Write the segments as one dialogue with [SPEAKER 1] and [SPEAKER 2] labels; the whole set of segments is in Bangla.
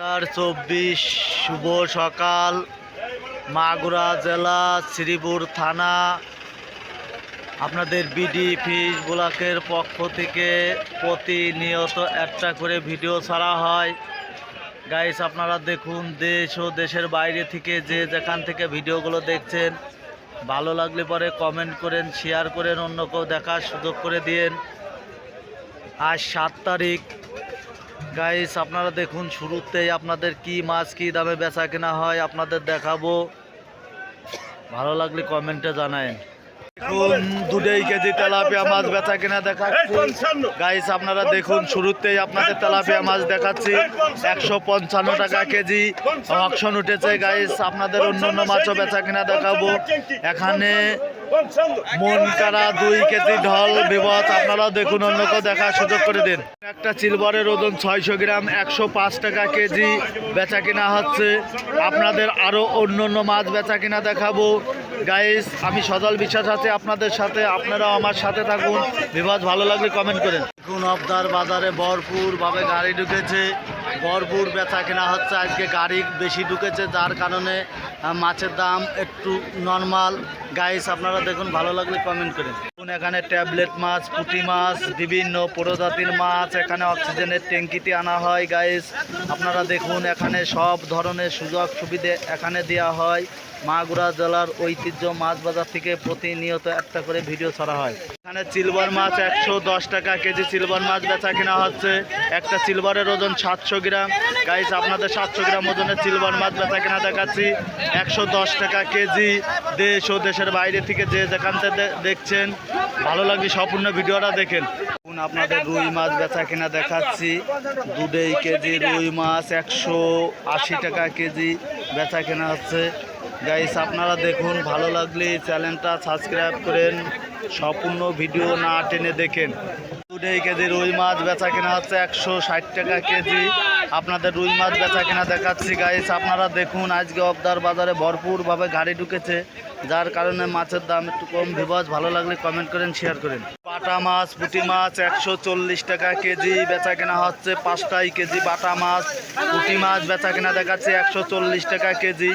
[SPEAKER 1] হাজার চব্বিশ শুভ সকাল। মাগুরা জেলা, শ্রীপুর থানা। আপনাদের বিডি ফিস ব্লকের পক্ষ থেকে প্রতিনিয়ত একটা করে ভিডিও ছাড়া হয়। গাইস আপনারা দেখুন, দেশ ও দেশের বাইরে থেকে যে যেখান থেকে ভিডিওগুলো দেখছেন, ভালো লাগলে পরে কমেন্ট করেন শেয়ার করেন অন্য কেউ দেখার সুযোগ করে দিন আজ সাত তারিখ গাইস আপনারা দেখুন শুরুতেই আপনাদের কি মাছ কি দামে বেচা কেনা হয়, আপনাদের দেখাবো। ভালো লাগলে কমেন্টে জানায়েন। দেখুন, দুটাই কেজি তেলাপিয়া মাছ বেচা কেনা দেখাচ্ছি। গাইস আপনারা দেখুন শুরুতেই আপনাদের তেলাপিয়া মাছ দেখাচ্ছি। একশো পঞ্চান্ন টাকা কেজি। অকশন উঠেছে গাইস আপনাদের অন্য অন্য মাছও বেচা কেনা দেখাবো। এখানে মন কারা দুই কেজি ঢল বিপদ আপনারাও দেখুন অন্য কেউ দেখার সুযোগ করে দিন। একটা চিলবরের ওজন ছয়শো গ্রাম, একশো পাঁচ টাকা কেজি, বেচা কিনা হচ্ছে। আপনাদের আরও অন্য অন্য মাছ বেচা কিনা দেখাবো। গাইস আমি সজল বিশ্বাস আছে আপনাদের সাথে, আপনারাও আমার সাথে থাকুন। বিভাজ ভালো লাগলে কমেন্ট করেন। দেখুন, অবদার বাজারে ভরপুরভাবে গাড়ি ঢুকেছে। ভরপুর বেচা কেনা হচ্ছে। আজকে গাড়ি বেশি ঢুকেছে, যার কারণে মাছের দাম একটু নর্মাল গাইস আপনারা দেখুন, ভালো লাগলে কমেন্ট করেন দেখুন, এখানে ট্যাবলেট মাছ, পুঁটি মাছ, বিভিন্ন প্রজাতির মাছ, এখানে অক্সিজেনের ট্যাঙ্কিতে আনা হয় গাইস আপনারা দেখুন, এখানে সব ধরনের সুযোগ সুবিধে এখানে দেওয়া হয়। মাগুরা জেলার ঐতিহ্য মাছ বাজার থেকে প্রতিনিয়ত একটা করে ভিডিও ছাড়া হয়। এখানে সিলভার মাছ একশো দশ টাকা কেজি সিলভার মাছ বেচা কেনা হচ্ছে। একটা সিলভারের ওজন সাতশো গ্রাম। গাইস আপনাদের সাতশো গ্রাম ওজনের সিলভার মাছ বেচা কেনা দেখাচ্ছি। একশো দশ টাকা কেজি। দেশ ও দেশের বাইরে থেকে যে যেখান দেখছেন, ভালো লাগবে সম্পূর্ণ ভিডিওটা দেখেন। আপনাদের রুই মাছ বেচা কিনা দেখাচ্ছি। দুদেই কেজি রুই মাছ একশো আশি টাকা কেজি বেচা কেনা হচ্ছে। গাইস আপনারা দেখুন, ভালো লাগলে চ্যানেলটা সাবস্ক্রাইব করেন। সম্পূর্ণ ভিডিও না টেনে দেখেন। দুদেই কেজি রুই মাছ বেচা কেনা হচ্ছে একশো ষাট টাকা কেজি। আপনাদের রুই মাছ বেচা কেনা দেখাচ্ছি গাইস আপনারা দেখুন, আজকে অবদার বাজারে ভরপুরভাবে গাড়ি ঢুকেছে, যার কারণে মাছের দাম একটু কম। ভিবাস ভালো লাগলে কমেন্ট করেন শেয়ার করেন। বাটা মাছ, পুঁটি মাছ, একশো চল্লিশ টাকা কেজি বেচা কেনা হচ্ছে, পাঁচটাই কেজি বাটা মাছ। পুঁটি মাছ বেচা কেনা দেখাচ্ছে, একশো চল্লিশ টাকা কেজি।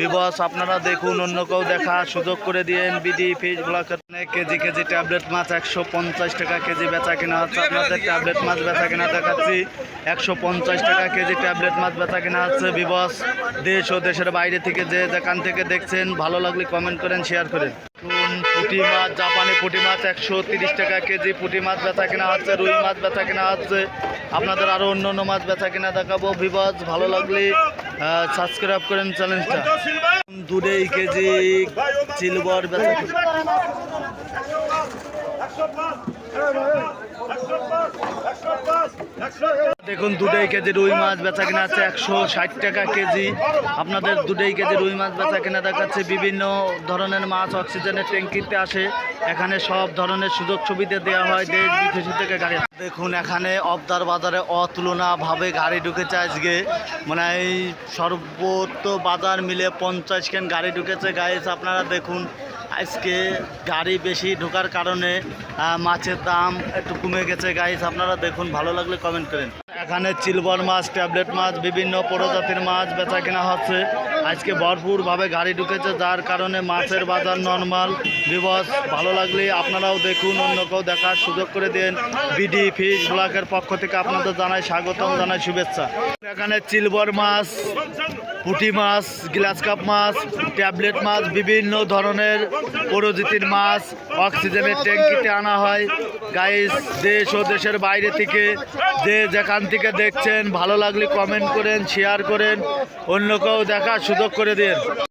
[SPEAKER 1] বিবস আপনারা দেখুন, অন্য কেউ দেখা সুযোগ করে দিয়েন বিডি ফিস ব্লকের কেজি কেজি ট্যাবলেট মাছ একশো পঞ্চাশ টাকা কেজি বেচা কেনা হচ্ছে। আপনাদের ট্যাবলেট মাছ বেচা কেনা দেখাচ্ছি। একশো পঞ্চাশ টাকা কেজি ট্যাবলেট মাছ বেচা কেনা হচ্ছে বিবস। দেশ ও দেশের বাইরে থেকে যে যেখান থেকে দেখছেন, ভালো লাগলে কমেন্ট করেন শেয়ার করেন। পুঁটি মাছ, জাপানি পুঁটি মাছ একশো তিরিশ টাকা কেজি পুঁটি মাছ বেচা কেনা হচ্ছে, রুই মাছ বেচা কেনা হচ্ছে। আপনাদের আরও অন্য অন্য মাছ বেচা কেনা দেখাবো। বিবাজ ভালো লাগলে সাবস্ক্রাইব করেন চ্যানেলটা দুধেই কেজি সিলভার বেচা দেখুন, দুটাই কেজি রুই মাছ বেচা কেনা আছে একশো ষাট টাকা কেজি। আপনাদের দুটাই কেজি রুই মাছ বেচা কেনা দেখাচ্ছে। বিভিন্ন ধরনের মাছ অক্সিজেনের ট্যাঙ্কিতে আসে। এখানে সব ধরনের সুযোগ সুবিধা দেওয়া হয় দেশ বিদেশ থেকে গাড়ি। দেখুন, এখানে অবদার বাজারে অতুলনাভাবে গাড়ি ঢুকেছে আজকে। মানে এই সর্বোচ্চ বাজার মিলে পঞ্চাশ কেন গাড়ি ঢুকেছে। গাইস, আপনারা দেখুন আজকে গাড়ি বেশি ঢোকার কারণে মাছের দাম একটু কমে গেছে গাইস আপনারা দেখুন, ভালো লাগলে কমেন্ট করেন। এখানে চিলবর মাছ, ট্যাবলেট মাছ, বিভিন্ন প্রজাতির মাছ বেচা কেনা হচ্ছে। আজকে ভরপুরভাবে গাড়ি ঢুকেছে, যার কারণে মাছের বাজার নর্মাল বিবস ভালো লাগলে আপনারাও দেখুন, অন্য কেউ দেখার সুযোগ করে দেন বিডি ফিশ ব্লকের পক্ষ থেকে আপনাদের জানাই স্বাগতম, জানাই শুভেচ্ছা। এখানে চিলবর মাছ পুঁটি মাছ, গ্লাস কাপ মাছ, ট্যাবলেট মাছ, বিভিন্ন ধরনের প্রজাতির মাছ অক্সিজেনের ট্যাঙ্কিতে আনা হয়। গাইস দেশ ও দেশের বাইরে থেকে যে যেখান থেকে দেখছেন, ভালো লাগলে কমেন্ট করেন শেয়ার করেন, অন্য কেউ দেখার সুযোগ করে দিন।